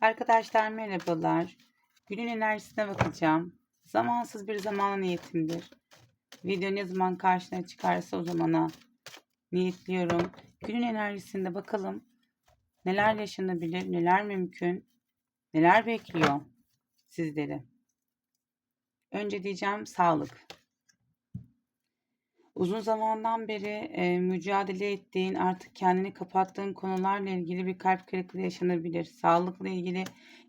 Arkadaşlar merhabalar. Günün enerjisine bakacağım. Zamansız bir zamana niyetimdir. Video ne zaman karşına çıkarsa o zamana niyetliyorum. Günün enerjisinde bakalım neler yaşanabilir, neler mümkün, neler bekliyor sizleri. Önce diyeceğim sağlık. Uzun zamandan beri e, mücadele ettiğin, artık kendini kapattığın konularla ilgili bir kalp kırıklığı yaşanabilir. Sağlıkla ilgili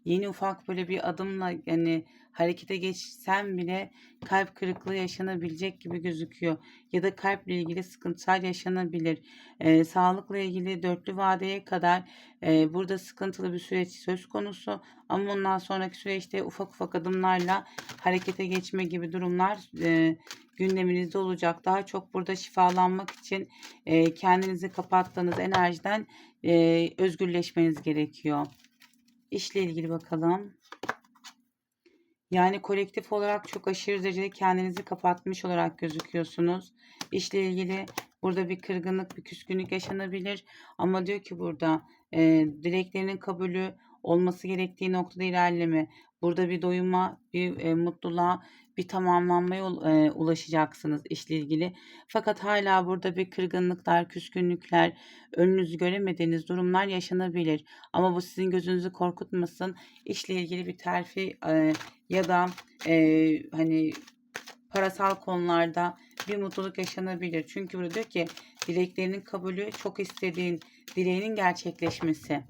yeni ufak böyle bir adımla yani harekete geçsen bile kalp kırıklığı yaşanabilecek gibi gözüküyor. Ya da kalple ilgili sıkıntılar yaşanabilir. E, sağlıkla ilgili dörtlü vadeye kadar e, burada sıkıntılı bir süreç söz konusu. Ama ondan sonraki süreçte ufak ufak adımlarla harekete geçme gibi durumlar e, gündeminizde olacak. Daha çok burada şifalanmak için e, kendinizi kapattığınız enerjiden e, özgürleşmeniz gerekiyor. İşle ilgili bakalım. Yani kolektif olarak çok aşırı derecede kendinizi kapatmış olarak gözüküyorsunuz. İşle ilgili burada bir kırgınlık, bir küskünlük yaşanabilir. Ama diyor ki burada e, dileklerinin kabulü olması gerektiği noktada ilerleme. Burada bir doyuma, bir e, mutluluğa, bir tamamlanmaya e, ulaşacaksınız işle ilgili. Fakat hala burada bir kırgınlıklar, küskünlükler, önünüzü göremediğiniz durumlar yaşanabilir. Ama bu sizin gözünüzü korkutmasın. İşle ilgili bir terfi e, ya da e, hani parasal konularda bir mutluluk yaşanabilir. Çünkü burada diyor ki dileklerinin kabulü çok istediğin dileğinin gerçekleşmesi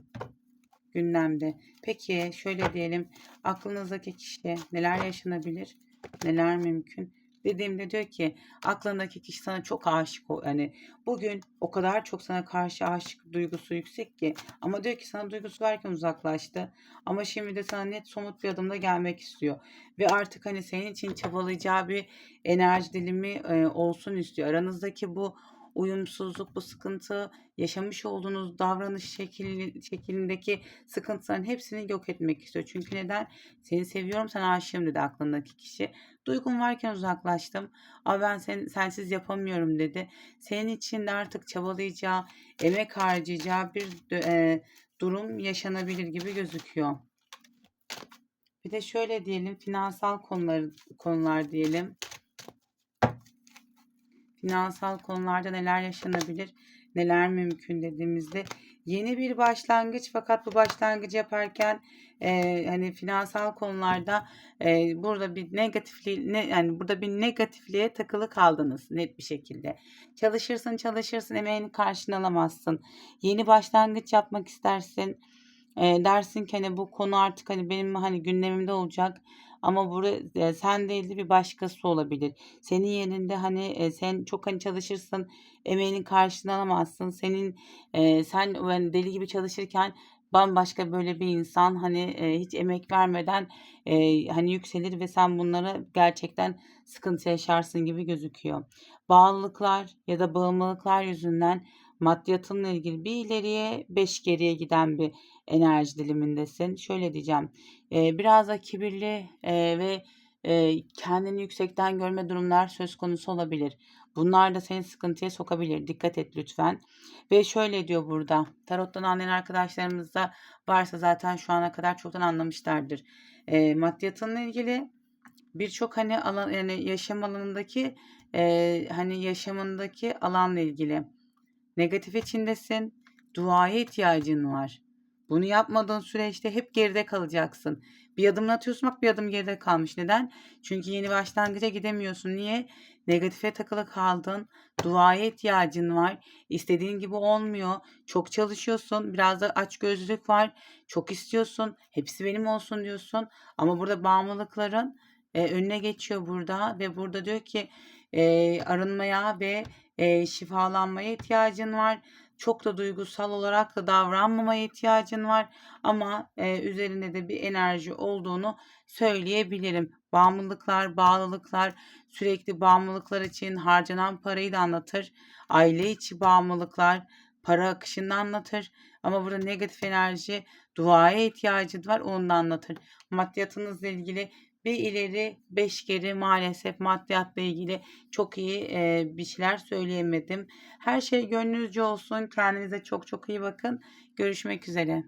gündemde. Peki şöyle diyelim aklınızdaki kişi neler yaşanabilir? Neler mümkün? Dediğimde diyor ki aklındaki kişi sana çok aşık o yani bugün o kadar çok sana karşı aşık duygusu yüksek ki ama diyor ki sana duygusu varken uzaklaştı ama şimdi de sana net somut bir adımda gelmek istiyor ve artık hani senin için çabalayacağı bir enerji dilimi e, olsun istiyor aranızdaki bu uyumsuzluk, bu sıkıntı, yaşamış olduğunuz davranış şekli, şeklindeki sıkıntıların hepsini yok etmek istiyor. Çünkü neden? Seni seviyorum, sana aşığım dedi aklındaki kişi. Duygun varken uzaklaştım. Ama ben sen, sensiz yapamıyorum dedi. Senin için de artık çabalayacağı, emek harcayacağı bir e, durum yaşanabilir gibi gözüküyor. Bir de şöyle diyelim finansal konular konular diyelim finansal konularda neler yaşanabilir, neler mümkün dediğimizde yeni bir başlangıç fakat bu başlangıcı yaparken e, hani finansal konularda e, burada bir negatifliği ne yani burada bir negatifliğe takılı kaldınız net bir şekilde. Çalışırsın çalışırsın emeğini karşına alamazsın. Yeni başlangıç yapmak istersin. E, dersin ki hani bu konu artık hani benim hani gündemimde olacak ama burada e, sen değil de bir başkası olabilir. Senin yerinde hani e, sen çok hani çalışırsın, emeğinin karşılığını alamazsın. Senin e, sen yani deli gibi çalışırken bambaşka böyle bir insan hani e, hiç emek vermeden e, hani yükselir ve sen bunlara gerçekten sıkıntı yaşarsın gibi gözüküyor. Bağlılıklar ya da bağımlılıklar yüzünden maddiyatınla ilgili bir ileriye beş geriye giden bir enerji dilimindesin. Şöyle diyeceğim. E, biraz da kibirli e, ve e, kendini yüksekten görme durumlar söz konusu olabilir. Bunlar da seni sıkıntıya sokabilir. Dikkat et lütfen. Ve şöyle diyor burada. Tarottan anlayan arkadaşlarımız da varsa zaten şu ana kadar çoktan anlamışlardır. E, maddiyatınla ilgili birçok hani alan yani yaşam alanındaki e, hani yaşamındaki alanla ilgili negatif içindesin. Duaya ihtiyacın var. Bunu yapmadığın süreçte hep geride kalacaksın. Bir adım atıyorsun bak bir adım geride kalmış. Neden? Çünkü yeni başlangıca gidemiyorsun. Niye? Negatife takılı kaldın. Duaya ihtiyacın var. İstediğin gibi olmuyor. Çok çalışıyorsun. Biraz da aç gözlülük var. Çok istiyorsun. Hepsi benim olsun diyorsun. Ama burada bağımlılıkların e, önüne geçiyor burada ve burada diyor ki e, arınmaya ve e, şifalanmaya ihtiyacın var. Çok da duygusal olarak da davranmamaya ihtiyacın var. Ama e, üzerinde de bir enerji olduğunu söyleyebilirim. Bağımlılıklar, bağlılıklar, sürekli bağımlılıklar için harcanan parayı da anlatır. Aile içi bağımlılıklar, para akışını anlatır. Ama burada negatif enerji, duaya ihtiyacı var onu da anlatır. Maddiyatınızla ilgili bir ileri beş geri maalesef maddiyatla ilgili çok iyi e, bir şeyler söyleyemedim. Her şey gönlünüzce olsun. Kendinize çok çok iyi bakın. Görüşmek üzere.